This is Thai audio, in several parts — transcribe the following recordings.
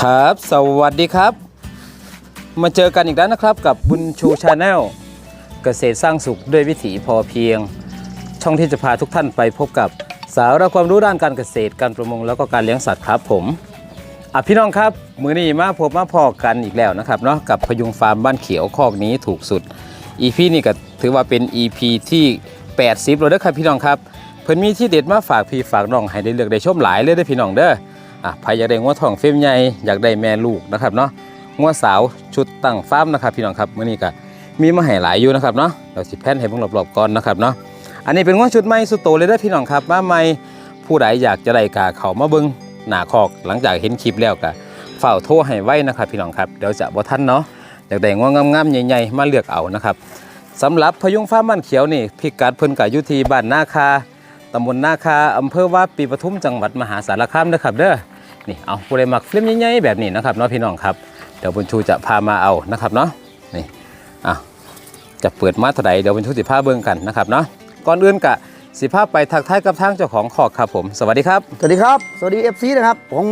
ครับ สวัสดีครับ มาเจอกันอีกแล้วนะครับกับบุญชูชาแนลเกษตรสร้างสุขด้วยวิถีพอเพียง ช่องที่จะพาทุกท่านไปพบกับสาระความรู้ด้านการเกษตรการประมงแล้วก็การเลี้ยงสัตว์ครับผมอะพี่น้องครับ มือนี้มาพบมาพอกันอีกแล้วนะครับเนาะกับพยุงฟาร์มบ้านเขียวคอกนี้ถูกสุด EP นี่ก็ถือว่าเป็น EP ที่ 80แล้วเด้อครับพี่น้องครับเพิ่นมีที่เด็ดมาฝากพี่ฝากน้องให้ได้เลือกได้ชมหลายเลยเด้อพี่น้องเด้อ อะใครอยากได้งัวทองเฟรมใหญ่อยากได้แม่ลูกนะครับเนาะงัวสาวชุดตั้งฟาร์มนะครับพี่น้องครับมื้อนี้ก็มีมาให้หลายอยู่นะครับเนาะเราสิแพนให้เบิ่งรอบๆก่อนนะครับเนาะอันนี้เป็นงัวชุดใหม่สุดโตเลยเด้อพี่น้องครับมาใหม่ผู้ใดอยากจะได้กาเขามาเบิ่งหนาคอกหลังจากเห็นคลิปแล้วก็เฝ้าโทรให้ไว้นะครับพี่น้องครับเดี๋ยวจะบ่ทันเนาะอยากได้งัวงามๆใหญ่ๆมาเลือกเอานะครับสำหรับพยุงฟ้ามันเขียวนี่พิกัดเพิ่นกายุทีบ้านนาคา ตำบลนาคาอำเภอว่าปีปทุมจังหวัดมหาสารคามเด้อครับเด้อนี่เอาผู้ใดมักฟิล์มใหญ่ๆแบบนี้นะครับเนาะพี่น้องครับเดี๋ยวบุญชูจะพามาเอานะครับเนาะนี่อะจะเปิดมาเท่าไหร่เดี๋ยวบุญชูสิพาเบิ่งกันนะครับเนาะก่อนอื่นกะสิพาไปทักทายกับทางเจ้าของคอกครับผม สวัสดีครับ สวัสดีครับ สวัสดี FC นะครับของ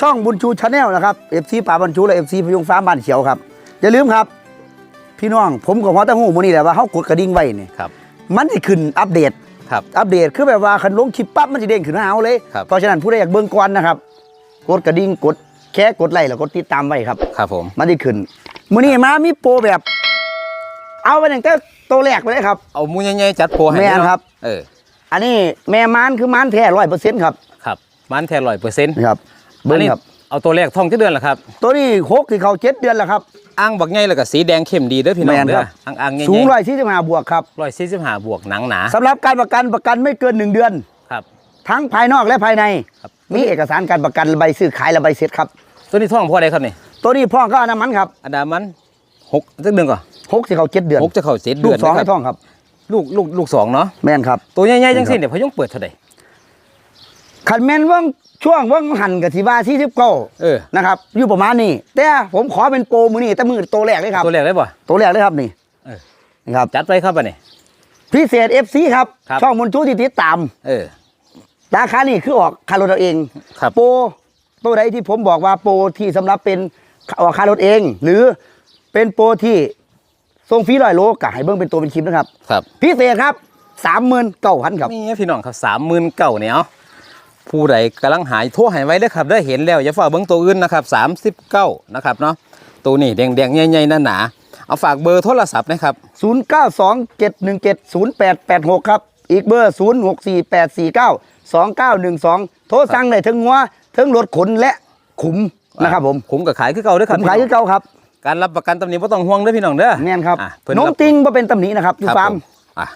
ช่องบุญชูชาแนลนะครับ FC ป่าบุญชูและ FC พยุงฟ้าบ้านเขียวครับ อย่าลืมครับ พี่น้องผมกับฮอตะหูมื้อนี้แหละว่าเขากดกระดิ่งไว้นี่ครับมันจะขึ้นอัปเดต ครับอัปเดตคือแบบว่าคันลงคลิปปั๊บมันจะเด้งขึ้นมาเอาเลยครับ เพราะฉะนั้นผู้ใดอยากเบิ่งก่อนนะครับกดกระดิ่งกดแค่กดไลค์แล้วกดติดตามไว้ครับ ครับผม มันจะขึ้นมื้อนี้มามีโปรแบบ เอาไปตั้งแต่ตัวแรกไปเลยครับ เอาหมูใหญ่ๆจัดโปรให้แม่นเนาะครับ เอออันนี้แม่ม้านคือม้านแท้ร้อยเปอร์เซ็นต์ครับครับมันแท้ร้อยเปอร์เซ็นต์นี่ครับอัเบิ้นงนี้ครับ เอาตัวแรกท่องจะเดือนละครับ ตัวนี้หกที่เขาเจ็ดเดือนแล้วครับ อ่างบักใหญ่แล้วก็สีแดงเข้มดีเด้อพี่น้องแม่นเด้ครัอบ อ่างอ่างใหญ่สูงร้อยสี่สิบห้าบวกครับร้อยสี่สิบห้าบวกหนังหนาสำหรับการประกันประกันไม่เกินหนึ่งเดือน ครับ ทั้งภายนอกและภายใน ครับ มีเอกสารการประกันใบซื้อขายและใบเสร็จครับ ตัวนี้ท่องพ่อใดครับนี่ตัวนี้พ่อก็อนามันครับอันดามันหกจักเดือนก่อนหกที่เขาเจ็ดเดือนหกจะเข้าเจ็ดลูเดือกนสองนะให้ครับท่องครับ ลูกลูกลูกสองเนาะแม่นครับ ตัวใหญ่ๆจังสิครับเนี่ยพยุงเปิดเท่าไหร่ ขันแม่นว่างช่วงว่างหันกับที่ว่าที่สิบเก้าเออ นะครับ อยู่ประมาณนี้แต่ผมขอเป็นโปรมือนี่แต่มือตัวแรกเลยครับตัวแรกได้ป่ะ ตัวแรกเลยครับนี่เออนี่ครับ จัดไปครับอันนี้พิเศษเอฟซีครับ ครับ ช่องมนชูที่ติดตาม เออ ราคานี่คือออกค่ารถเราเองครับโปรตัวใดที่ผมบอกว่าโปรที่สำหรับเป็นออกค่ารถเอง หรือเป็นโปรที่ส่งฟรีร้อยโลกะให้เบิ้งเป็นตัวเป็นคลิปนะครับ ครับ พิเศษครับสามหมื่นเก้าพันครับ นี่พี่น้องครับสามหมื่นเก่าเนี่ยเอา ผู้ใดกำลังหายโทั่วหายไว้เด้อครับได้เห็นแล้วอย่าฝ่าเบิ้งตัวอื่นนะครับสามสิบเก้านะครับเนาะตัวนี้แดงๆใหญ่ๆหนาๆเอาฝากเบอร์โทรศัพท์นะครับศูนย์เก้าสองเจ็ดหนึ่งเจ็ดศูนย์แปดแปดหกครับ อีกเบอร์ศูนย์หกสี่แปดสี่เก้าสองเก้าหนึ่งสองโทรสั่งได้ทั้งหัวทั้งรถขนและขุมนะครับผมคุ้มกับขายคือเก่าเด้อคผรับมขายคือเก่าครับ การรับประกันตำหนิไม่ต้องห่วงเด้อพี่น้องเด้อแม่นครับอะเพิ่นน้องรับติงมาเป็นตำหนินะครับอยู่ครับฟาร์มผอะ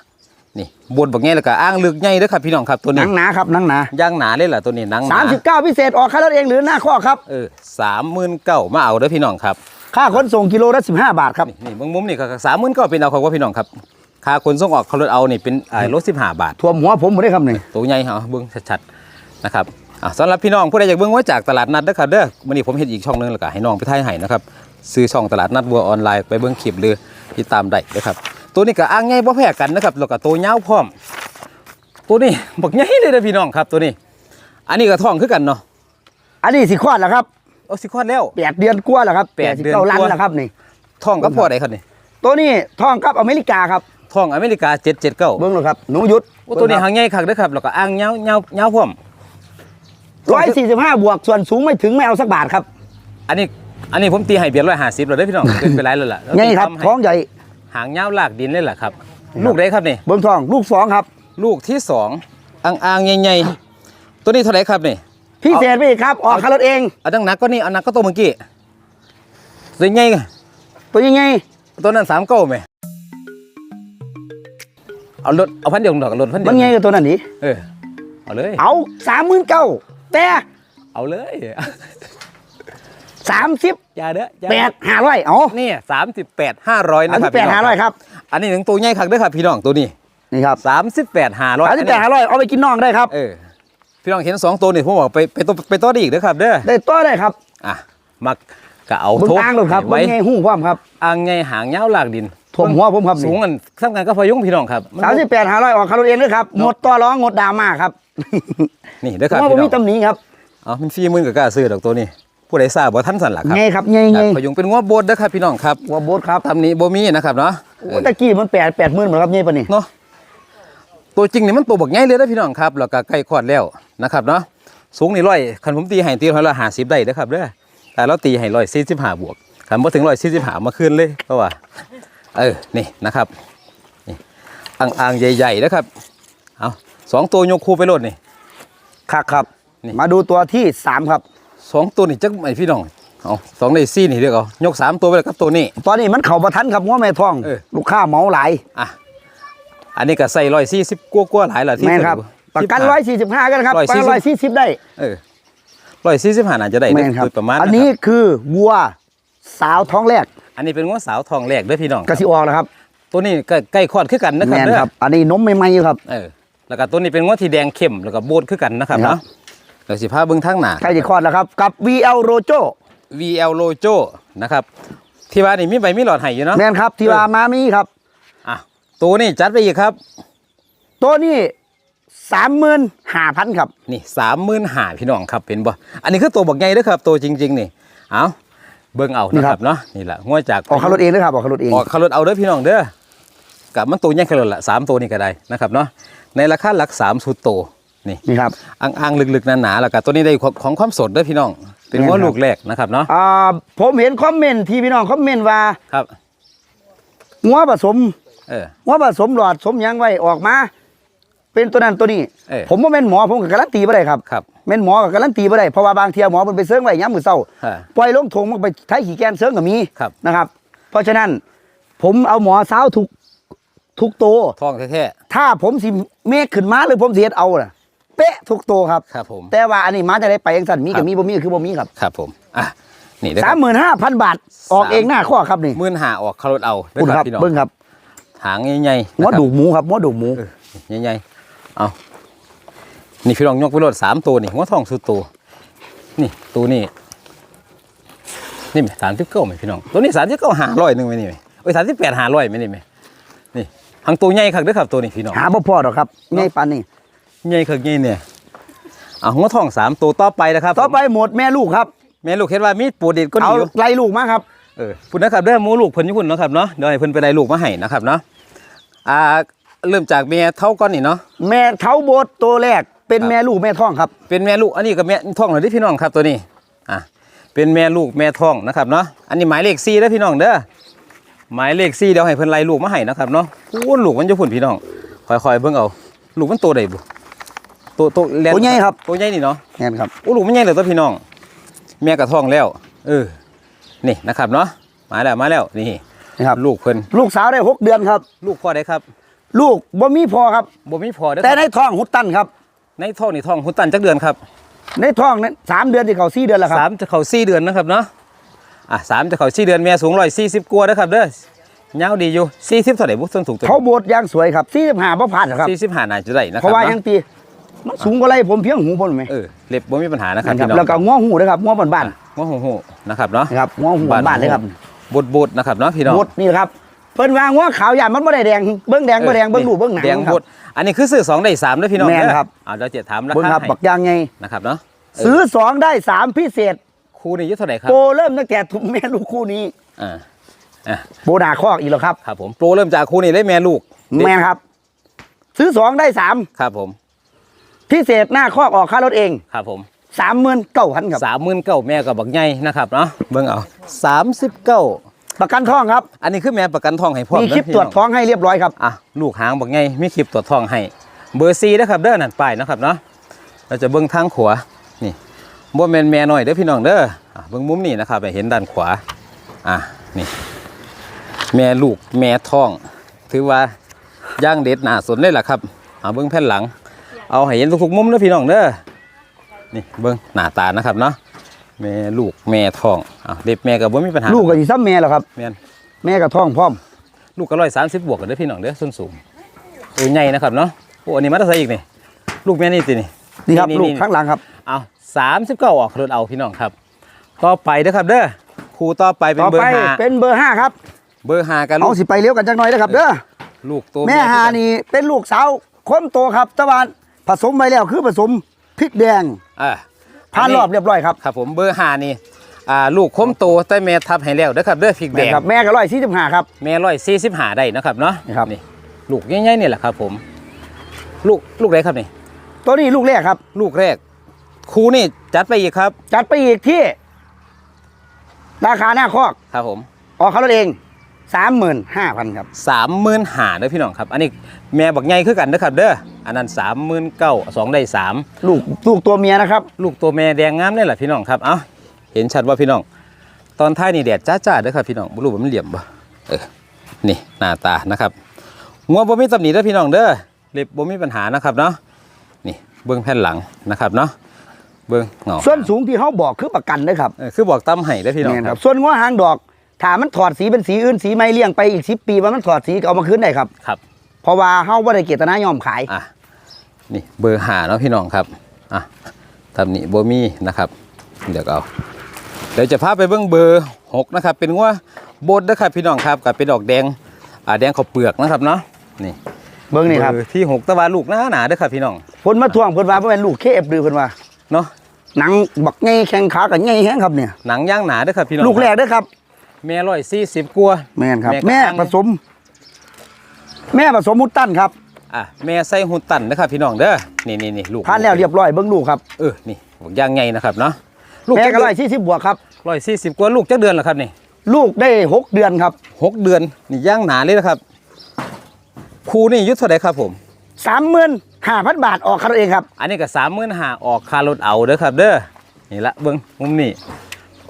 นี่บนบักใหญ่แล้วก็อ้างลึกใหญ่เด้อครับพี่น้องครับตัวหนี้นังหนาครับหนังหนาย่างหนาเลยล่ะตัวนี้หนังหสามนาสิบเก้าพิเศษออกค่ารถเองหรือหน้าข้อครับเออสามหมื่นเก้ามาเอาเด้อพี่น้องครับ ค่าขนส่งกิโลละสิบห้าบาทครับนี่นี่เบิ่งมุมนี่ก็สามหมื่นเก้าเป็นเอาของว่าพี่น้องครับค่าขนส่งออกเขารถเอานี่เป็นไอ้รถสิบห้าบาท ท่วมหัวผมหมดเลยครับนี่ตัวใหญ่เหรอเบิ้งชัดๆนะครับอะสำหรับพี่น้องผู้ใดอยากเบิ้งว่าจากตลาดนัดเด้อครับเด้อวันนี้ผมเห็นอีกช่องหนึงแล้วก็ให้น้องไปถ่ายให้นะครับซื้อช่องตลาดนัดวัวออนไลน์ไปเบิ้งคลิปหรือติดตามได้นะครับ ตัวนี้ก็อ้างง่ายบ่แพ้กันนะครับแล้วก็ตัวยาวพร้อม ตัวนี้บักใหญ่เลยเด้อพี่น้องครับตัวนี้ อันนี้ก็ท้องคือกันเนาะอันนี้สิคลอดแล้วครับเอาสิคลอดแล้ว แปดเดือนกว่าแล้วครับแปดสิเดือนเก้าลันกว่าแล้วครับนี่ ท้องกับพ่อใดครับนี่ตัวนี้ท่องกับอเมริกาครับท้องอเมริกา779เบิ้งเลยครับหนูยุดโอ้ตัวนี้หางใหญ่คักเด้อครับแล้วก็อ้างยาวยาวยาวพร้อมร้อยสี่สิบห้าบวกส่วนสูงไม่ถึงไม่เอาสักบาทครับ อันนี้อันนี้ผมตีให้เบียร์ร้อยห้าสิบเลยเด้อพี่น้องขึ้นไปไรแล้วล่ะแล้วไงตีครับทำให้ท้องใหญ่ หางยาวลากดินเลยแหละครับ ลูกได้ครับนี่เบิ้งทองลูกสองครับ ลูกที่สองอ่างอ่างๆใหญ่ๆตัวนี้เท่าไหร่ครับนี่พิเศษไปอีกครับออกค่ารถเองเอาดังหนักก็นี่เอาหนักก็ตัวเมื่อกี้ตัวใหญ่ไงตัวยังไงตัวนั้นสามเก้าไหมเอารถเอาพันเดียวดอกรถพันเดีมัยนวไงกับตัวนั้นนี่เออเอาเลย เอาสามหมื่นเก้าแต่เอาเลย สามสิบอย่าเด้ออย่าแปดห้าร้อยเอานี่สามสิบแปดห้าร้อยสามนะคสิรับบแปดพี่น้ห้าร้อยครับ อันนี้ถึงตัวใหญ่คักเด้อครับพี่น้องตัวนี้นี่ครับสามสิบแปดห้าร้อยสามสิบแปดห้าร้อยเอาไปกินน่องได้ครับ เออพี่น้องเห็นสองตัวนี่ผมบอกไปไปตัวไปตัวได้อีกเด้อครับเด้อได้ตัวได้ครับอะมักกะเอาเบิ้งโทษอ่างเลยครับไว้เบิ้งไงหู้ความครับอ่างไงหางยาวลากดินถ่วมหัวผมครับสูงกันสำคัญก็พยุงพี่น้องครับนสามสิบแปดห้าร้อยออกค่ารถเองด้วยครับงดตัวร้องงดดราม่าครับนี่เด้อครับว่าผมพี่น้มีองตำหนิครับ เอามันฟรีหมื่นกับกล้าซื้อดอกตัวนี้ ผู้ใดทราบบ่ท่านสั่นล่ะครับไงครับไงคไงรับพยุงเป็นงัวโบดเด้อครับพี่น้องครับวัวโบดครับตำนี้บ่มีนะครับเนาะเอโอ้อตะกี้มันแปดแปดหมื่นเหมือนครับไงปะนี่เนาะตัวจริงนี่มันตัวบักใหญ่เลยเด้อพี่น้องครับแล้วก็ใกล้คลอดแล้วนะครับเนาะสูงนี่ร้อยคันผมตีให้ตีร้อยละห้าสิบได้เด้อครับเด้อแต่เราตีให้ร้อยสี่สิบห้าบวกคันบ่ถึงร้อยสี่สิบห้ามาคืนเลยเพราะว่า เออนี่นะครับนี่อ่างๆใหญ่ๆนะครับเอาสองตัวยกคู่ไปโลดนี่ครับครับนี่มาดูตัวที่สามครับ สองตัวนี่จักไอพี่น้องเอาสองในซี่นี่เรียกเอายกสามตัวไปเลยครับตัวนี้ ตอนนี้มันเข่าประทันครับง้อแม่ทอง เออ ลูกค้าเหมาหลายอะอันนี้ก็ใส่ร้อยสี่สิบกว่าๆหลายละที่แม่นครับ ประกันร้อยสี่สิบห้ากันครับประกันร้อยสี่สิบได้เออร้อยสี่สิบห้าน่าจะได้แม่นครับ โดยประมาณอันนี้ะครับคือวัวสาวท้องแรกอันนี้เป็นงัวสาวทองแรกเด้อพี่น้องกระสิออกแล้วครับตัวนี้ก็ใกล้คลอดคือกันนะครับแม่นเด้อครับ อันนี้นมใหม่ๆอยู่ครับ เออแล้วก็ตัวนี้เป็นงัวที่แดงเข้มแล้วก็โบดคือกันนะครับครับเนาะ เดี๋ยวสิพาเบิ่งทางหน้า ใกล้จะคลอดแล้วครับ กับ VL Rojo VL Lojo นะครับ ที่ว่านี่มีใบมีหลอดให้อยู่เนาะแม่นครับ ที่ว่ามามีครับ อะตัวนี้จัดไปอีกครับ ตัวนี้สามหมื่นห้าพันครับ นี่สามหมื่นหาพี่น้องครับเป็นบ่ อันนี้คือตัวบักใหญ่เด้อครับ ตัวจริง ๆ นี่ เอาเบิ่งเอานี่นะคครัรับบเนาะนี่แหละงวจากออกขับรถเองด้วยครับออกขับรถเองออกขับรถเอาเด้อพี่น้องเด้อกับมันตัวใหญ่ขับรถละสามตัวนี่ก็ได้นะครับเนาะในราคาหลักสามสุดโต นี่นี่ครับอ่างๆลึกๆหนาๆแล้วก็ตัวนี้ได้ของของความสดเด้อพี่น้อง เป็นงวแม่นครับลูกแรกนะครับเนาะอ่าผมเห็นคอมเมนต์ที่พี่น้องคอมเมนต์ว่าครับงัวผสมเอองัวผสมหลอดสมหยังไว้ออกมา เป็นตัวนั้นตัวนี้เออผมว่าเป็นหมอผมกับการันตีไม่ได้ครับครับแม่นหมอกับการันตีไม่ได้เพราะว่าบางเทียหมอมันไปเซิร์งไว้ย้ำมือเศร้าฮะปล่อยลงทงมันไปใช้ขี่แกนเซิร์งกับมีครับนะครับ เพราะฉะนั้นผมเอาหมอสาวทุกทุกโตวท้องแท้ถ้าผมสิเมฆขึ้นมาหรือผมสิเฮ็ดเอาน่ะ เป๊ะทุกโตวครับๆครับผม แต่ว่าอันนี้มาจะได้ไปยังสั่นมีครักับบมีบ่มีก็คือบ่มีครับ ครับผมอะนี่เด้อคสารัมบหมื่นห้าพันบาท ออกสามเองหน้าข้อครับนี่หมื่นหาออกขับรถเอาเด้อคุณคครัรับบพี่น้องเบิ้งครับหางใหญ่ๆหัวนะครับดูกหมูครับหัวดูกหมูเออใหญ่ๆเอานี่พี่ลองยกไปโหลดสามตัวนี่หัวทองสุดตัวนี่ตัวนี้นี่ไหมสามสิบเก้าไหมพี่น้องตัวนี้สามสิบเก้าหาร้อยหนึ่งไหมนี่ไหมเอ้ยสามสิบแปดหาร้อยไหมนี่ไหมนี่หังตัวใหญ่คักเด้อครับตัวนี้พี่น้องหาบ่พอหรอกครับง่ายปานนี้ ใหญ่คักใหญ่เนี่ยเอาหัวทองสามตัวต่อไปนะครับต่อไปหมดแม่ลูกครับ แม่ลูกเห็นว่ามีปูเด็ดก็เอาดีอยู่ไล่ลูกมาครับเออพุ่นนะครับเด้อหมูลูกเพิ่นอยู่พุ่นเนาะครับเนาะเดี๋ยวให้เพิ่นไปได้ลูกมาให้นะครับเนาะอ่าเริ่มจากแม่เท่าก่อนนี่เนาะแม่เท้าโบดตัวแรกเป็นครับแม่ลูกแม่ท้องครับ เป็นแม่ลูกอันนี้กับแม่ท้องเหรอที่พี่น้องครับตัวนี้อะเป็นแม่ลูกแม่ท้องนะครับเนาะอันนี้หมายเลขสี่เด้อพี่น้องเด้อหมายเลขสี่เดี๋ยวให้เพิ่นไล่ลูกมาให้นะครับเนาะอู้ลูกมันจะพุ่นพี่น้องค่อยๆเบิ่งเอา ลูกมันโตได้บ่โตโตแลนตัวใหญ่ครับ ตัวใหญ่นี่เนาะแน่นครับอู้ลูกมันใหญ่เลยตัวพี่น้องแม่กระท้องแล้ว เออนี่นะครับเนาะมาแล้วมาแล้วนี่นะครับลูกเพิ่นลูกสาวได้หกเดือนครับ ลูกพ่อได้ครับ ลูกบ่มีพอครับบ่มีพ่อเด้อแต่ครับในท้องหุดตันครับ ในท้องนี่ท้องหุ่นตันจักเดือนครับ ในท้องนั้นสามเดือนที่เขาสี่เดือนแล้วครับสามจะเข้าสี่เดือนนะครับเนาะอะสามจะเข้าสี่เดือนแม่สูงร้อยสี่สิบกว่านะครับเด้อเงาวดีอยู่สี่สิบเท่าไหร่บุส่วนถูกตัวเขาโบดอย่างสวยครับสี่สิบห้าบ่ผ่านหรอกครับสี่สิบห้าน่าจะได้นะคเพรับราะว่าเนาะยังตี มันสูงกว่าไรผมเพียงหูพ่นไหมเออเล็บบ่มีปัญหานะครับนะครับพี่น้องแล้วก็ง้อหูนะครับง้อบ้านง้อหูหูนะครับเนาะๆนะครับง้อหูบ้านๆเลยครับบดบดนะครับเนาะพี่น้องบดนี่ครับเพิ่นว่าง้อขาวหยาดมันบ่ได้แดงเบิ้งแดงบ่แดงเบิ้งดูเบิ้งหนังแดงครับบดอันนี้คือซื้อสองได้สามด้วยพี่น้องแม่นเด้อครับอ่าเราจะถามราเบิ้งคาครับให้บักยางไงนะครับเนาะเซื้อสองได้สามพิเศษคู่นี้อยุ่เท่าไหร่ครับโปรเริ่มตั้งแต่ทุกแม่ลูกคู่นี้อ่าอะโบนาคอกอีกแล้วครับครับผมโปรเริ่มจากคู่นี้เลยแม่ลูกแม่นครับ ซื้อสองได้สามครับผม พิเศษหน้าคอกออกค่ารถเองครับผมสามหมื่นเก้าพันครับสามหมื่นเก้าแม่กับบักใหญ่นะครับเนาะเบิ่งเอาสามสิบเก้าประกันท้องครับ อันนี้คือแม่ประกันทองให้พ่อมีคลิปเด้อพี่ตรวจน้ท้องให้เรียบร้อยครับอะลูกหางบักใหญ่มีคลิปตรวจทองให้เบอร์ซีนะครับเด้อนั่นป้ายนะครับเนาะเราจะเบิ่งทางขวานี่บ่แม่นแม่น้อยเด้อพี่น้องเด้ออะเบิ่งมุมนี้นะครับให้เห็นด้านขวาอะนี่แม่ลูกแม่ท้อง ถือว่าย่างเด็ดหนาสนเลยล่ะครับเอาเบิ่งแผ่นหลัง เอาให้เห็นทุกๆมุมเด้อพี่น้องเด้อนี่เบิ่งหน้าตานะครับเนาะแม่ลูกแม่ท้องอะเล็บแม่ก็บ่มีปัญหาลูกก็สิซ้ำแม่แล้วครับ แม่นแม่กับท้องพร้อม ลูกก็ร้อยสามสิบบวกกันเด้อพี่น้องเด้อส้นสูงตัวใหญ่นะครับเนาะโอ้อันนี้มาได้ใส่อีกนี่ลูกแม่นี่ตินี่นี่ครับลูกข้างหลังครับเอาสามสิบเก้าออกรถเอาพี่น้องครับ ต่อไปเด้อครับเด้อครูต่อไปเป็นต่อเบอไปร์ห้าเป็นเบอร์ห้าครับ เบอร์ห้ากันลูเอากสิไปเลี้ยวกันจักหน่อยนะครับเด้อลูกตัวแม่หานี่เป็นลูกสาวคนโตครับแตะวัน ผสมไปแล้วคือผสมพริกแดงอ่าผ่านรอบเรียบร้อยครับครับผมเบอร์ห้านี่อ่าลูกคมโตแต่แม่ทับให้แล้วเด้อครับเด้อพริกแดแม่งครับแม่ก็ร้อยสี่สิบห้าครับ แม่ร้อยสี่สิบหาได้นะครับเนาะนี่ครับ นี่ลูกง่ายๆนี่แหละครับ ผม ลูกลูกไหนครับนี่ ตัวนี้ลูกแรกครับ ลูกแรกครูนี่จัดไปอีกครับ จัดไปอีกที่ ราคาหน้าคอกครับผมออกเขารถเองสามหมื่นห้าพันครับ สามหมื่นหาเด้อพี่น้องครับ อันนี้แม่บักใหญ่คือกันนะครับเด้อ อันนั้นสามหมื่นเก้าสองได้สามลูกลูกตัวเมียนะครับ ลูกตัวแม่แดงงามนี่แหละพี่น้องครับ เอ้าเห็นชัดว่าพี่น้อง ตอนท้ายนี่แดดจ้าๆเด้อครับพี่น้องบ่รู้ว่ามันเหลี่ยมบ่เออนี่หน้าตานะครับงัวบ่มีตำหนิเด้อพี่น้องเด้อเล็บบ่มีปัญหานะครับเนาะนี่เบื้องแผ่นหลังนะครับเนาะเบื้องเงาส่วนสูงที่เขาบอกคือประกันนะครับเออคือบอกตำให้เด้อพี่น้องแม่นคครัรับบส่วนง้อหางดอกถ้ามันถอดสีเป็นสีอื่นสีไม่เลี่ยงไปอีกสิบปีว่ามันถอดสีก็เอามาคืนได้ครับครับเพราะว่าเฮาบ่ได้เจตนายอมขายอะ นี่เบอร์หาเนาะพี่น้องครับอะตำหนิบ่มีนะครับ เดี๋ยวก็เอาเดี๋ยวจะพาไปเบื้องเบอร์หกนะครับ เป็นงัวโบดเด้อครับพี่น้องครับกับเป็นดอกแดงอ่าแดงข้าวเปลือกนะครับเนาะนี่เบิ่งนี่ครับเอที่หกตะวันลูกหน้าหนาเด้อครับพี่น้องเพิ่นมาทวงเพิ่นว่าบ่แม่นลูกเคเอฟหรือเพิ่นว่าเนาะหนังบักไงแข้งขากับไงแฮงครับเนี่ยหนังย่างหนาเด้อครับพี่น้องลูกแรกเด้อครับ แม่ร้อยสี่สิบกัวาแม่นครับ แม่แม่กระทั่งผสม แม่ผสมมุดตั้นครับ อะแม่ใส่หุ่นตันเด้อครับพี่น้องเด้อนี่นี่นี่ลูกผ่านแล้วเรียบร้อยเบิ่งลูกครับเออนี่บอกย่างไงนะครับเนาะลูกแม่จักก็เดืร้ออนยสี่สิบบวกครับร้อยสี่สิบกว่าลูกจักเดือนเหรอครับนี่ ลูกได้หกเดือนครับหกเดือนนี่ย่างหนาเลยนะครับครูนี่อยุทธเท่าไหร่ครับผมสามหมื่นห้าพันบาทออกคันเองครับ อันนี้ก็สามหมื่นหาออกคารถเอาเด้อครับ เด้อนี่ละเบิ้งมุมนี่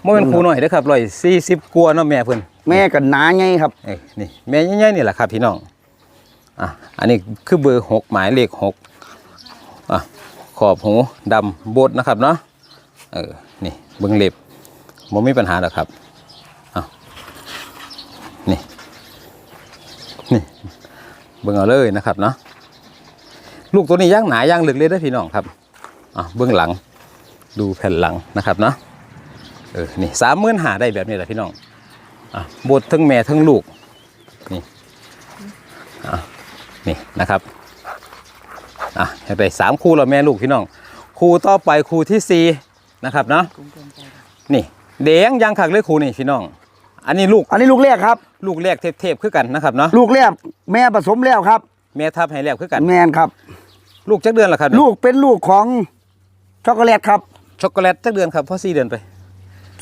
โมเป็นครูหน่อยเด้อครับร้อยสี่สิบกว่าเนาะแม่เพิ่นแม่ก็หนาไงครับเอ้ยนี่แม่ใหญ่ๆนี่แหละครับพี่น้อง อะอันนี้คือเบอร์หกหมายเลขหกอะขอบหูดำโบดนะครับเนาะเออนี่เบิ้งเล็บบ่มีปัญหาหรอกครับอะนี่นี่เบิ้งเอาเลยนะครับเนาะลูกตัวนี้ย่างหนาย่างลึกเลยเด้พี่น้องครับอะเบื้องหลังดูแผ่นหลังนะครับเนาะเออนี่สามหมื่นหาได้แบบนี้แหละพี่น้องอะบดทั้งแม่ทั้งลูกนี่อะ นี่นะครับอะให้ไปสามคู่แล้วแม่ลูกพี่น้องคู่ต่อไปคู่ที่สี่นะครับเนาะนี่แดงยางขักเลยคู่นี่พี่น้อง อันนี้ลูก อันนี้ลูกแรกครับ ลูกแรกเทพๆคือกันนะครับเนาะลูกแรกแม่ผสมแล้วครับ แม่ทับให้แล้วคือกันแมนครับ ลูกจักเดือนละครับ ลูกเป็นลูกของช็อกโกแลตครับช็อกโกแลตจักเดือนครับเพราะสี่เดือนไป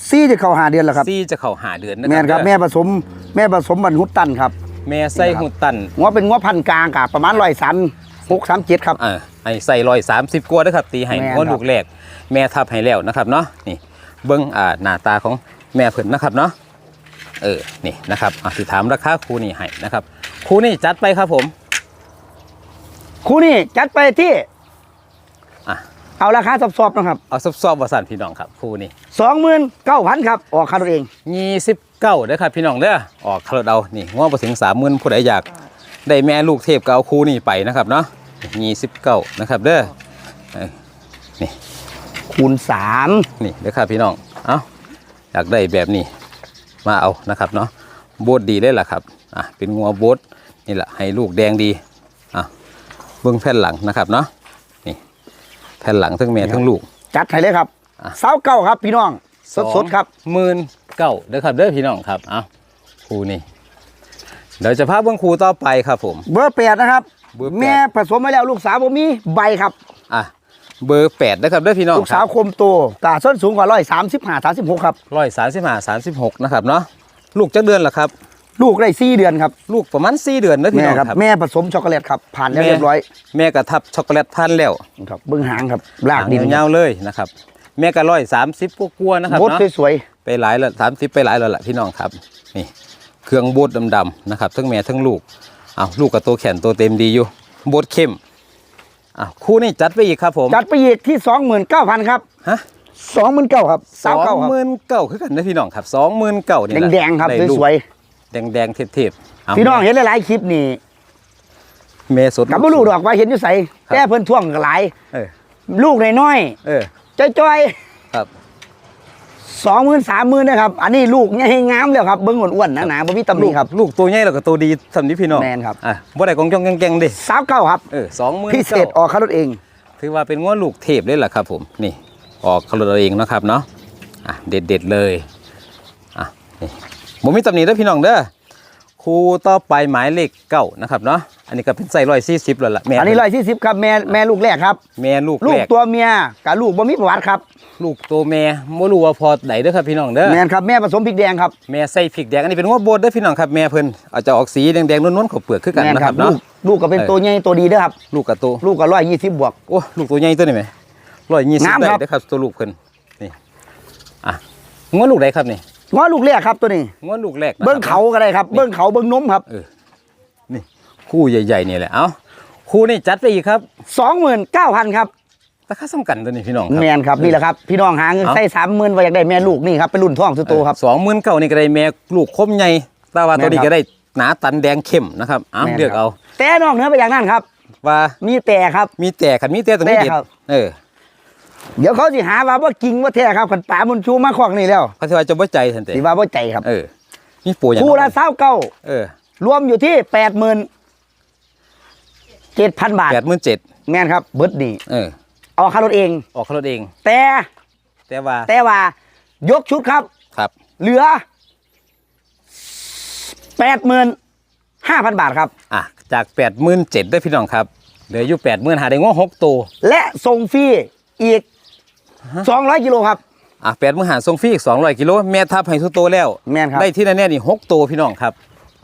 ซี่จะเข้าหาเดือนแล้วครับสี่จะเข้าหาเดือนนะแมนครับเด้อแม่ผสม แม่ผสมบรรทุตันครับ แม่ใส่หุดตันงัวเป็นงัวพันธุ์กลางกับประมาณร้อยสามหกสามเจ็ดครับอ่าไอ้ใส่รอยสามสิบกว่าเด้อครับ ตีให้แม่นว่าครับลูกแรก แม่ทับให้แล้วนะครับเนาะนี่เบิ้งอ่าหน้าตาของแม่เพิ่นนะครับเนาะเออนี่นะครับอะสิถามราคาครูนี่ให้นะครับครูนี่จัดไปครับผมคู่นี้จัดไปที่อะเอาราคาสอบๆนะครับ เอาซอบๆวาสันพี่น้องครับครูนี่สองหมื่นเก้าพันครับ ออกคันเองยี่สิบ เก้าเด้อครับพี่น้องเด้อออกคาร์ดเอานี่ง้อไปถึงสามหมื่นผู้ใดอยากได้แม่ลูกเทพก็เอาครูนี่ไปนะครับเนาะยี่สิบเก้านะครับเด้อเออนี่คูณสามนี่เด้อครับพี่น้องเอาอยากได้แบบนี้มาเอานะครับเนาะโบดดีเลยล่ะครับอะเป็นงัวโบดนี่แหละให้ลูกแดงดีอะเบื้องแผ่นหลังนะครับเนาะนี่แผ่นหลังทั้งแม่ทั้งลูกจัดให้เลยครับอะเสาเก้าครับพี่น้องสดๆครับหมื่น เก้าเด้อครับเด้อพี่น้องครับเอาครูนี่เดี๋ยวจะพาเบื้องครูต่อไปครับผม เบอร์แปดนะครับ เบอร์แปด แม่ผสมมาแล้วลูกสาวผมมีใบครับ อะเบอร์แปดนะครับเด้อพี่น้องลูกสาวคมโตกาส้นสูงกว่าร้อยสามสิบห้าสามสิบหกครับ ร้อยสามสิบห้าสามสิบหกนะครับเนาะลูกจักเดือนละครับ ลูกได้สี่เดือนครับลูกประมาณสี่เดือนนะพี่แม่น้องครับครับแม่ผสมช็อกโกแลตครับ ผ่านแล้วแม่ เรียบร้อยแม่กระทับช็อกโกแลตพันแล้วครับเบื้องหางครับลากดินหงยาวๆเลยนะครับ แม่ก็ร้อยสามสิบกว่าๆนะครับบดเนาะสวย ไปหลายแล้วสามสิบไปหลายแล้วล่ะพี่น้องครับนี่เครื่องบดดำๆนะครับ ทั้งแม่ทั้งลูกอ้าวลูกกับตัวแขนตัวเต็มดีอยู่บดเข้มอ้าวคู่นี้จัดไปอีกครับผมๆจัดไปอีกที่สองหมื่นเก้าพันครับฮะสองหมื่นเก้าครับสสาวองเก้าครับหมื่นเก้าคือกันนะพี่น้องครับสองหมื่นเก้านี่แหละแดงๆครับได้ลูกสวยแดงๆเทพๆเาๆพี่น้องเห็นหลายๆคลิปนี่แม่สดกับบ่ลูกดอกว่าเห็นอยู่ใสแต่เพิ่นท่วงกันหลายเออลูกน้อยเออๆจ้อยครับๆ สองหมื่นสามหมื่นนะครับ อันนี้ลูกใหญ่งามแล้วครับ เบิ้งอ้วนๆหนาๆบ่มีตำหนิครับ ลูกตัวใหญ่แล้วก็ตัวดีสำนี้พี่น้องแม่นครับ อะบ่ได้กองจองแกงๆดิสาวเก้าครับ เออสองหมื่นพิเศษออกค่ารถเอง ถือว่าเป็นง้วลูกเทพเลยล่ะครับ ผม นี่ ออกคาร์เองนะครับเนาะ อะเด็ดเด็ดๆเลย อะนี่ผมมีตำหนิเด้อพี่น้องเด้อ ครูต่อไปหมายเลขเก้านะครับเนาะอันนี้ก็เป็นไส้ร้อยสี่สิบแล้วล่ะแม่อันนี้ร้อยสี่สิบครับแม่แม่ลูกแรกครับ แม่ลูกลูแรกกตัวเมียกับลูกบ่มีประวัติครับ ลูกตัวแม่ไม่รู้ว่าพอไหนเด้อครับพี่น้องเด้อแม่นครับแม่ผสมพริกแดงครับแม่ใส่พริกแดงอันนี้เป็นหัวโบดเด้อพี่น้องครับแม่เพิ่นอาจจะออกสีแดงๆนวลๆเขาเปลือกคือกันแม่นนะคครัรับบลูเนาะกลูกก็เป็นเออตัวใหญ่ตัวดีเด้อครับ ลูกกับตัวลูกก็ร้อยยี่สิบบวก โอ้ลูกตัวใหญ่ตัวนี้ไหมร้อยยี่สิบงามได้ครับ เด้อครับตัวลูกเพิ่นนี่อะงวลูกใดครับนี่ ง้อลูกแรกครับตัวนี้งวลูกแรกนะครับเบิ้งเขาก็ได้ครับ เบิ้งเขาเบิ้งนมครับนี่คู่ใหญ่ๆนี่แหละเอ้าคู่นี่จัดไปอีกครับสองหมื่นเก้าพันครับราคาสำคัญตัวนี้พี่น้องครับแมนครับนี่แหละครับพี่น้องหาเงินเอ้าใส่สามหมื่นว่าอยากได้แม่ลูกนี่ครับเป็นรุ่นท้องสุดโตครับสองหมื่นเก้านี่ก็ได้แม่ลูกคมใหญ่แต่ว่าตัวนี้แม่นครับก็ได้หนาตันแดงเข้มนะครับเอาแม่นเลือกครับเอา แต่นอกเหนือไปอย่างนั้นครับ ว่ามีแต่ครับมีแต่ขันมีแต่ตรงนี้แต่เด็ดครับเออ เดี๋ยวเขาสิหาว่าว่ากิ่งว่าแท้ครับขันป่าบนชูมาขวางนี่แล้วเขาจะว่าจะบ่ใจทันทีสิว่าว่าใจครับเออมีปูอย่างคู่ละน้อยเศร้าเก้าเออ รวมอยู่ที่แปดหมื่นเจ็ดพันบาทแปดหมื่นเจ็ดแม่นครับ เบิร์ดนี่เออเอาค่ารถเอง ออกรถเอง แต่ แต่ว่า แต่ว่า ยกชุดครับ ครับ เหลือแปดหมื่นห้าพันบาทครับ อะ จากแปดหมื่นเจ็ดได้พี่น้องครับ เหลืออยู่แปดหมื่นหาได้ง้อหกตัว และส่งฟรีอีก สองร้อยกิโลครับ อะแปดหมื่นหาส่งฟรีอีกสองร้อยกิโลแม่ทับให้ทุกตัวแล้ว แม่นครับ ได้ที่แน่ๆนี่หกตัวพี่น้องครับ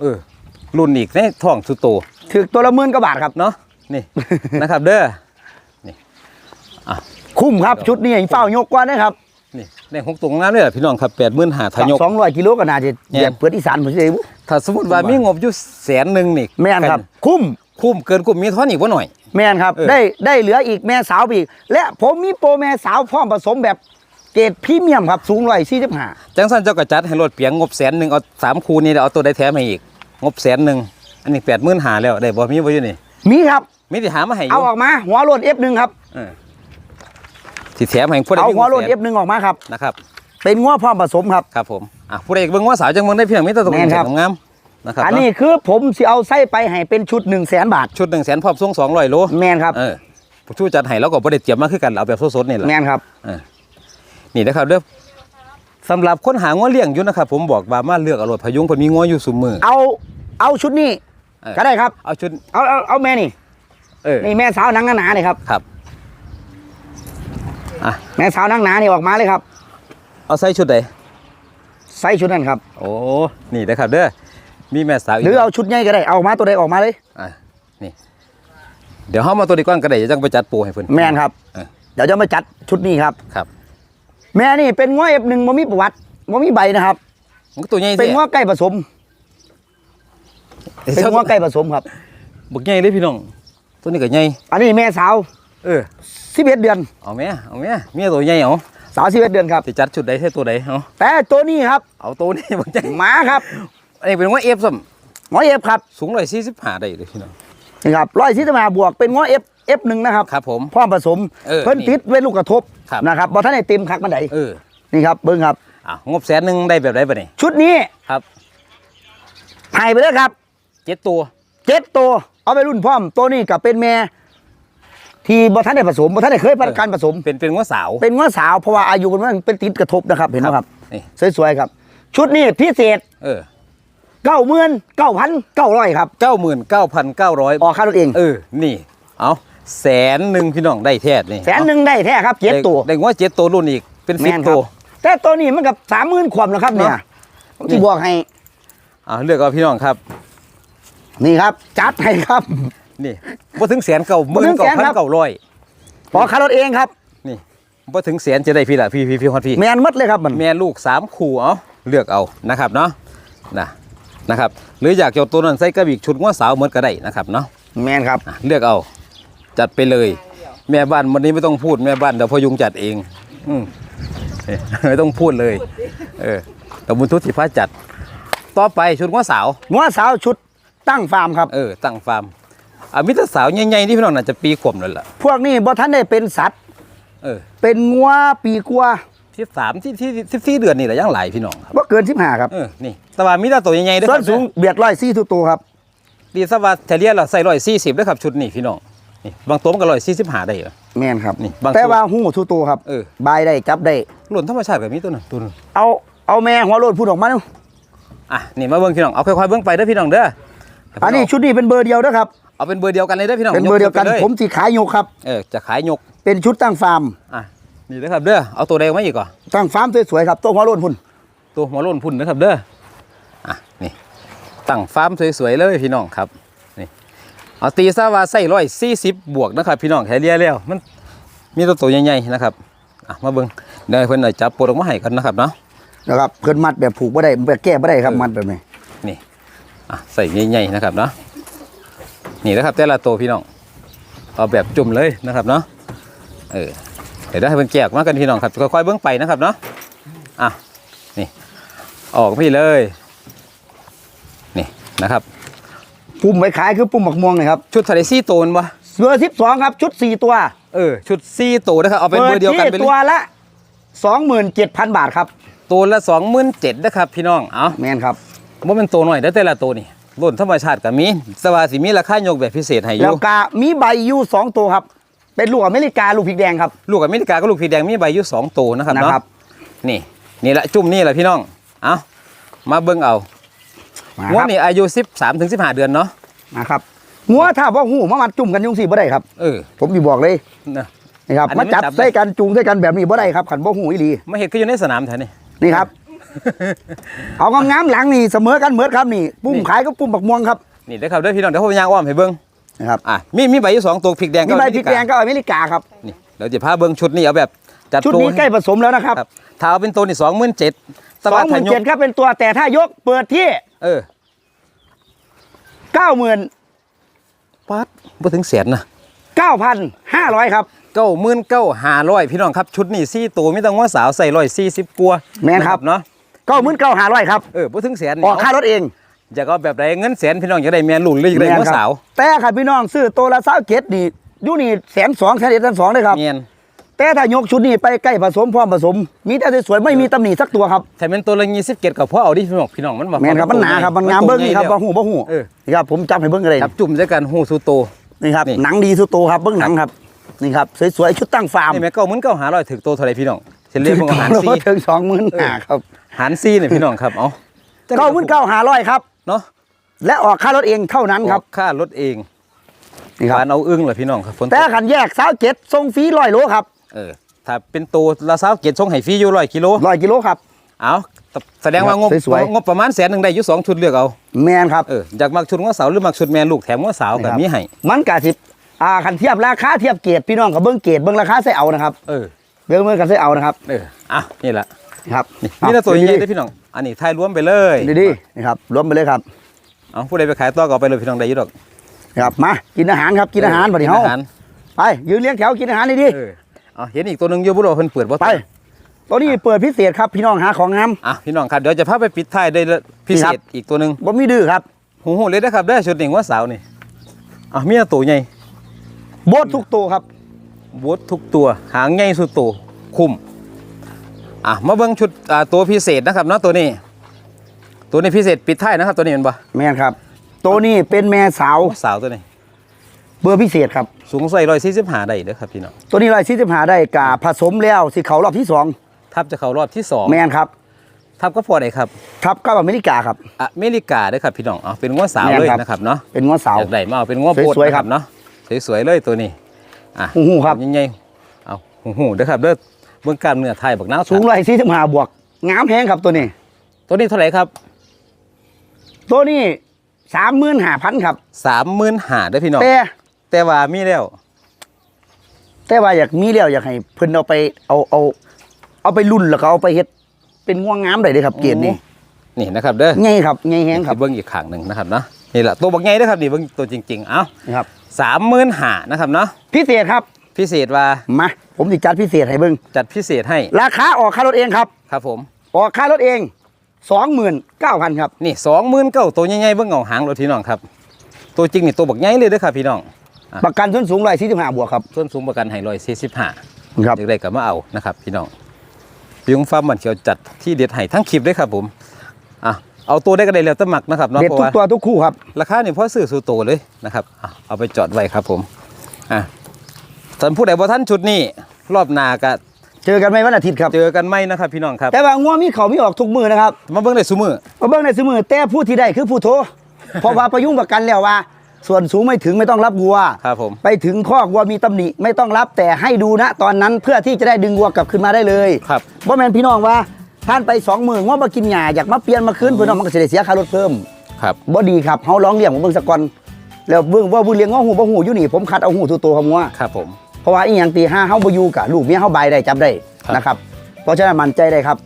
เออ รุ่นอีกในท้องสุดโตวถึกตัวละหมื่นกว่าบาทครับ เนาะนี่ นะครับเด้อนี่อะคุ้มครับ ชุดนี้เฝ้ายกกว่านะครับนี่ได้หกตัวงามเลยล่ะพี่น้องครับแปดหมื่นหาทายก สองร้อยกิโลก็น่าจะแม่น เหยียบเปิดอีสานผมสิถ้าสมมติว่ามีงบอยู่แสนหนึ่งนี่แม่นครับ คุ้ม คุ้มเกินคุ้มมีท่อนอีกว่าหน่อย แม่นครับ เออ ได้ได้เหลืออีกแม่สาวไปอีก และผมมีโปรแม่สาวพร้อมผสมแบบเกรดพรีเมียมครับสูงร้อยสี่สิบห้าจังสันเจ้าก็จัดให้รถเปียงงบแสนหนึ่งเอาสามคูนี่เดี๋ยวเอาตัวได้แถมให้อีก งบแสนหนึ่งอันนี้แปดหมื่นหาแล้วได้บ่มีบ่อยู่นี่มีครับ มีที่หามาให้อเอายู่ออกมา หัวโลด F1 ครับ เออที่แถมให้ผู้ใดเอามีหัวโลดงบแสน F1 ออกมาครับ นะครับ เป็นงัวพร้อมผสมครับ ครับผมอะผู้ใดเบิ่งว่าสาวจังเมืองได้เพียงมีแต่ตรงแม่นครับ งามๆ นะครับอันนี้คือผมสิเอาไส้ไปให้เป็นชุด1นึ่งแสนบาท ชุดหนึ่งแสนพร้อมส่งสองร้อยโลแมนครับเออผู้ช่วยจัดให้แล้วก็บ่ได้เตรียมมาคือกันเอาแบบสดๆนี่แหละแมนครับนี่นะครับเด้อสำหรับคนหางัวเลี้ยงอยู่นะครับผมบอกว่ามาเลือกเอารถพยุงเพิ่นมีงัวอยู่สุมือเอาเอาชุดนี้เออก็ได้ครับเอาชุดเอาเอาเอาแม่นี่เออนี่แม่สาวหนังหนาๆนี่ครับครับอะแม่สาวหนังหนานี่ออกมาเลยครับ เอาใส่ชุดใดใส่ชุดนั้นครับ โอ้นี่นะครับเด้อ มีแม่สาวกหรือเอาชุดใหญ่ก็ได้เอามาตัวใดออกมาเลยอะนี่ เดี๋ยวเฮามาตัวดีก่อนก็ได้เดี๋ยวจังไปจัดปูให้เพิ่นแมนครับ เออเดี๋ยวจะมาจัดชุดนี้ครับ ครับแม่นี่เป็นง้อเอฟหนึ่งบ่มีประวัติบ่มีใบนะครับ มันก็ตัวใหญ่เป็นง้อใกล้ผสม เป็นง้อใกล้ผสมครับ บักใหญ่เลยพี่น้อง ตัวนี้ก็ใหญ่อันนี้แม่สาวเออสิบเอ็ดเดือน เอาแม่เอาแม่เมียตัวใหญ่เอาสาวสิบเอ็ดเดือนครับ สิจัดชุดใดใส่ตัวใดเอาแต่ตัวนี้ครับ เอาตัวนี้บักใหญ่หมาครับ อันนี้เป็นว่าเอฟซ้ำง้อเอฟครับสูง145ได้เลยพี่น้องนี่ครับร้อยสี่สิบห้าบวกเป็นง้อเอฟเอฟหนึ่งนะครับครับผมพร้อมผสมเออเพิ่นนี่ติดไว้ลูกกระทบครับนะครับบ่ท่านได้เต็มคักมันไดเออนี่ครับเบิ้งครับอะงบแสนหนึงได้แบบใดบัดนี้ชุดนี้ครับให้ไปเลยครับเจ็ดตัวเจ็ดตัว เอาไปรุ่นพร้อม ตัวนี้กับเป็นแม่ที่บ่ท่านได้ผสมบ่ท่านได้เคยผ่านการผสม เป็นเป็นว่าสาว เป็นง้อสาวเพราะว่าอายุมันเป็นติดกระทบนะครับเห็นไหมครับนี่สวยๆครับ ชุดนี้พิเศษ เออเก้าหมื่นเก้าพันเก้าร้อยครับ99,900ออกค่ารถเองเออนี่เอาแสนหนึ่งพี่น้องได้แท้นี่แสนหนึ่งได้แท้ครับเจ็ดตัวได้ว่าเจ็ดตัวรุ่นอีกเป็นสิบแม่นคตัรับวแต่ตัวนี้มันกับสามหมื่นขวบแล้วครับเนี่ยเนาะผมที่บอกให้อ่าเลือกเอาพี่น้องครับ นี่ครับจัดให้ครับ นี่บ่ถึงแสนเก่าหบ่มื่ถึนงเก่าแสนพันครับเก่าร้อยออกค่ารถเองครับ นี่บ่ถึงแสนจะได้พี่ละพี่พี่พี่ฮอดพี่แมนหมดเลยครับมันแม่ลูกสามคู่เอาเลือกเอานะครับเนาะนะ นะครับหรืออยากจะเอาตัวนั้นใส่กระบี่ชุดง้อสาวเหมือนก็ได้นะครับเนาะแมนครับ อะเลือกเอาจัดไปเลย แม่บ้านวันนี้ไม่ต้องพูดแม่บ้านเดี๋ยวพอยุงจัดเองอืมเอ้ย ไม่ต้องพูดเลย เออแต่บุญทุติพาจัด ต่อไปชุดง้อสาว งัวสาวชุดตั้งฟาร์มครับ เออตั้งฟาร์มอะมิตรสาวใหญ่ๆที่พี่น้องน่าจะปีขวบเลยล่ะพวกนี้บ่ท่านได้เป็นสัตว์ เออเป็นงัวปีกัว ที่สามที่ที่ที่สี่เดือนนี่แหละยังหลายพี่น้องครับบ่เกินสิบห้าครับเออนี่แต่ว่ามีแต่ตัวใหญ่ๆด้วยส่ควรันบสูงเบียดร้อยสี่ทุกตัวครับ ดีสว่าเทเลียเราใส่ร้อยสี่สิบด้วยครับชุดนี้พี่น้องนี่บางตัวมันก็ร้อยสี่สิบห้าได้เหรอ แม่นครับ นี่บางแต่ตัวว่าหูทุกตัวครับเออ บายได้จับได้ หล่นธรรมชาติแบบนี้ตัวหนึงตัวหนึงเอาเอาแม่หัวโลดพูดออกมาเนาะอะนี่มาเบิ่งพี่น้องเอาค่อยๆเบิ่งไปเด้อพี่น้องเด้ออันนี้ชุดนี้เป็นเบอร์เดียวนะครับ เอาเป็นเบอร์เดียวกันเลยเด้อพี่น้องเป็นเบอร์เดียวกันกขึ้ไปลผมสีขายยกครับ เออจะขายยกเป็นชุดตั้งฟาร์ม อะ นี่เด้อครับเด้อเอาตัวใดออกมาอีกก่อนตั้งฟาร์มสวยๆครับตัวหัวโลดพุ่นตัวหัวโล้นพุ่นนะครับเด้ออะนี่ตั้งฟาร์มสวยๆเลยพี่น้องครับนี่เอาตีซะว่าใส่ร้อยสี่สิบบวกนะครับพี่น้องแค่เรียแล้วมันมีตัวตัวใหญ่ๆนะครับอะมาเบิ่งเดี๋ยวให้เพิ่นหน่อยจับปลดออกมาให้กันนะครับเนาะนะครับเพิ่นมัดแบบผูกบ่ได้แบบแก้บ่ได้ครับมัดแบบนี้นี่อะใส่ใหญ่ๆนะครับเนาะนี่นะครับแต่ละตัวพี่น้องเอาแบบจุ่มเลยนะครับเนาะเออ เดี๋ยวได้ให้เพิ่นแกะออกมากันพี่น้องครับค่อยๆเบิ่งไปนะครับเนาะอะนี่ออกพี่เลยนี่นะครับปุ่มไว้ขายคือปุ่มหมักม่วงนะครับ ชุดทะเลซี่โตนวะเบอร์12ครับ ชุด4ตัวเออชุดซี่โตนะครับเอาเป็นเบอร์เดียวกันไปที่เลตัวยละ27,000บาทครับตัวละสองหมื่นเจ็ดนะครับ พี่น้องเอาแม่นครับว่าเป็นตัวหน่อยได้อแต่ละตัวนี่รุ่นธรรมชาติก็มีสวาสิมีราคายกแบบพิเศษให้อแล้วยู่ก็มีใบยูสองตัวครับ เป็นลูกอเมริกาลูกพริกแดงครับลูกอเมริกากับลูกผีแดงมีใบอยู่สองตัวนะครับนะเนาะครับนี่นี่ละจุ่มนี่แหละพี่น้องเอามาเบิ่งเอามางัวครับนี่อายุ13ถึง15เดือนเนาะมาครับงัวถ้าว่าหูมามัดจุ่มกันยุงสี่บ่ได้ครับเออผมสิบอกเลยนะนี่ครับอันนี้มาจับไม่จับใส่กันจูงใส่กันแบบนี้บ่ได้ครับขันบ่หูอีหลีมาเห็ดก็อยู่ในสนามแถวนี้นี่ครับ เอางามๆหลังนี่เสมอกันเหมือนครับนี่ ปุ้มนี่ขายก็ปุ้มบักม่วงครับนี่เด้อครับเด้อพี่น้องเดี๋ยวผมยางอ้อมให้เบิ่ง นะครับอะมีมีใบอยู่สองตัวพริกแดงมีกับใบอเมพริริกกาแดงก็อเมริกาครับนี่เดี๋ยวจะพาเบิ่งชุดนี้เอาแบบจัดชุดตัวนี้ใกล้ผสมแล้วนะครับครับถ้าเอาเป็นตัวนี่สองหมื่นเจ็ดสองหมื่นเจ็ดครับเป็นตัวแต่ถ้ายกเปิดที่ เออเก้าหมื่นปัดบ่ถึงแสนนะเก้าพันห้าร้อยครับเก้าหมื่นเก้าห้าร้อยพี่น้องครับชุดนี้สี่ตัวไม่ต้องว่าสาวใส่ร้อยสี่สิบกว่าแม่นครับะเนาะเก้าหมื่นเก้าห้าร้อยครับเออบ่ถึงแสนออกค่ารถเอง อยากเอาแบบใดเงินแสนพี่น้องอยากได้เมียหลุนหรืออยากได้แม่นว่าครับสาวแต่ค่ะพี่น้องซื้อตัวละสาวเจ็ดนี่อยู่นี่แสนสองแสนเอ็ดแสนสองเลยครับเมียนแต่ถ้ายกชุดนี้ไปใกล้ผสมพร้อมผสม มีแต่สวยๆไม่มีตำหนิสักตัวครับถ้าเป็นตัวละยี่สิบเกตกับพ่อเอาดิพี่น้องพี่น้องมันแม่นครับมันหนาครับมันงามเบิ้งนี่ครับบ่บ่หูบ่หูเออนี่ครับผมจำให้เบิ้งกันเลยจับจุ่มด้วยกันหูสูโตนี่ครับนี่หนังดีสุดโตครับเบิ้งหนังครับนี่ครับสวยๆชุดตั้งฟาร์มนี่แม่เก้าหมื่นเก้าห้าร้อยถึงตัวเท่าไหรพี่น้องเฉลี่ยมึงเอาหารซีถึงสองหมื่นห้าครับหารซีเนี่ยพี่น้องครับเอาเก้าหมื่นเก้าห้าร้อยครับ เนาะและออกค่ารถเองเท่านั้นครับออกค่ารถเองนี่ครับการเอาอึ้งเลยพี่น้องครับฝนตแต่กขันแยกสาวเจ็ดส่งฟรีร้อยโลครับเออถ้าเป็นตัวละสาวเกตส่งให้ฟรีอยู่ร้อยกิโลร้อยกิโลครับเอาแสดงว่างบสวยๆงบประมาณแสนหนึ่งได้อยู่สองชุดเลือกเอาแมนครับเอออยากมักชุดง้อสาวหรือมักชุดแม่ลูกแถมง้อสาวแบบนี้ให้มันกะสิบอ่าขันเทียบราคาเทียบเกรดพี่น้องกับเบิ้งเกรดเบิ้งราคาใส่เอานะครับเออเบิ้งเบิ้งกันใส่เอานะครับเอออะนี่แหละ ครับนี่นี่ละตัวใหญ่ๆเด้อพี่น้อง อันนี้ทายรวมไปเลยดีดีๆนี่ครับรวมไปเลยครับ เอาผู้ใดไปขายต่อก็เอาไปเลยพี่น้องได้อยุดอกครับมากินอาหารครับกินอาหารบัดนี้เฮากินอาหารไปยืนเลี้ยงแถวกินอาหารดีเออเอาเห็นอีกตัวหนึงอยู่บุรุษเพิ่นเปิดบ่ๆไปตัวนี้เปิดพิเศษครับพี่น้องหาของงามอะพี่น้องครับเดี๋ยวจะพาไปปิดท้ายด้วยพิเศษอีกตัวหนึงบ่มีดื้อครับหูหูเลยนะครับได้อชุดหนึ่งว่าสาวนี่อะมีแต่ตัวใหญ่โบดทุกตัวครับบดทุกตัวหางใหญ่สุดตัวคุ้ม อะมาเบิ่งชุดอ่าตัวพิเศษนะครับเนาะตัวนี้ ตัวนี้พิเศษปิดท้ายนะครับ ตัวนี้เห็นปะแม่นครับ ตัวนี้เป็นแม่สาวสาวตัวนี้ เบอร์พิเศษครับ สูงใส่ร้อยสี่สิบห้าได้เด้อครับพี่น้องตัวนี้ร้อยสี่สิบหาได้กาผสมแล้วสิเขารอบที่สองทับจะเข้ารอบที่สองแม่นครับทับก็พอได้ครับทับกับอเมริกาครับ อเมริกาเด้อครับพี่น้องเอาเป็นง้วสาวแม่นเลยครับ นะครับเนาะเป็นง้อสาว อยากได้มาเอาเป็นง้วโบดสวยๆนะครับเนาะสวยๆเลยตัวนี้อะหูหูครับ ใหญ่ๆเอาหูหูเด้อครับเด้อ เบื้องกล้ามเนื้อไทยบักน้าวสูงร้อยสี่สิบหาบวกงามแพงครับตัวนี้ ตัวนี้เท่าไหร่ครับ ตัวนี้สามหมื่นห้าพันครับสามหมื่นห้าเด้อพี่น้องแต่แต่ว่ามีแล้วแต่ว่าอยากมีแล้วอยากให้เพิ่นเอาไปเอาเอาเอาไปรุ่นแล้วก็เอาไปเฮ็ดเป็นง่วงงามได้เลยครับเกียรตินี่นี่นะครับเด้อไงครับไงแฮงครับเบิ้งอีกขางหนึ่งนะครับเนาะนี่แหละตัวบักใหญ่เด้อครับนี่เบิ้งตัวจริงๆเอ้านะครับสามหมื่นห้านะครับเนาะพิเศษครับ พิเศษว่ามาผมสิจัดพิเศษให้เบิ่งจัดพิเศษให้ ราคาออกค่ารถเองครับ ครับผม ออกค่ารถเองสองหมื่นเก้าพันครับนี่สองหมื่นเก้าตัวใหญ่ๆเบิ้งเงาหางรถพี่น้องครับ ตัวจริงนี่ตัวบักใหญ่เลยเด้อครับพี่น้องอะประกันส้นสูงร้อยสี่สิบห้าบวกครับส่วนสูงประกันให้ร้อยสี่สิบห้าครับอยากได้ก็มาเอานะครับ พี่น้องยุงฟาร์มมันเขียวจัดที่เด็ดให้ทั้งคลิปด้วยครับผมอะเอาตัวได้ก็ได้แล้วแตะหมักนะครับเนาะเด็ดเพราะทุกว่าตัวทุกคู่ครับราคาเนี่ยพอซื้อสู่โตเลยนะครับอะเอาไปจอดไว้ครับผมอะ ท่านผู้ใดบ่ท่านชุดนี้รอบหน้าก็เจอกันไหมวันอาทิตย์ครับเจอกันไหมนะครับพี่น้องครับแต่ว่างัวมีเขามีออกทุกมือนะครับมาเบิ่งได้ซุมือมาเบิ่งในสมือแต่ผู้ที่ได้คือผู้โทเพราะว่าประยุงประกันแล้วว่า ส่วนสูงไม่ถึงไม่ต้องรับวัวครับผมไปถึงคอกวัวมีตำหนิไม่ต้องรับแต่ให้ดูนะ ตอนนั้นเพื่อที่จะได้ดึงวัวกลับขึ้นมาได้เลยครับบ่แม่นพี่น้องว่าท่านไปสองมือว่ามากินหญ้าอยากมาเปลี่ยนมาคืนพี่น้องมันก็สิได้เสียค่ารถเพิ่มครับบ่ดีครับเฮาร้องเลี้ยงผมเบิ่งสะก่อนแล้วเบิ่งว่าผู้เลี้ยงง้อหูบ่หูอยู่นี่ผมคัดเอาหูตัวโตของงัวครับผม เพราะว่าอีหยังตีห้าเฮาบ่อยู่กะลูกเมียเฮาบายได้จับได้ครับ นะครับ เพราะฉะนั้นมั่นใจได้ครับ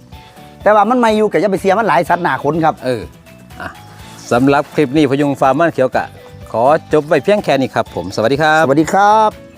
แต่ว่ามันไม่อยู่กะอย่าไปเสียมันหลายสัตว์หน้าขนครับ เอออะสำหรับคลิปนี้พยุงฟาร์มบ้านเขียวกะ ขอจบไว้เพียงแค่นี้ครับผม สวัสดีครับ สวัสดีครับ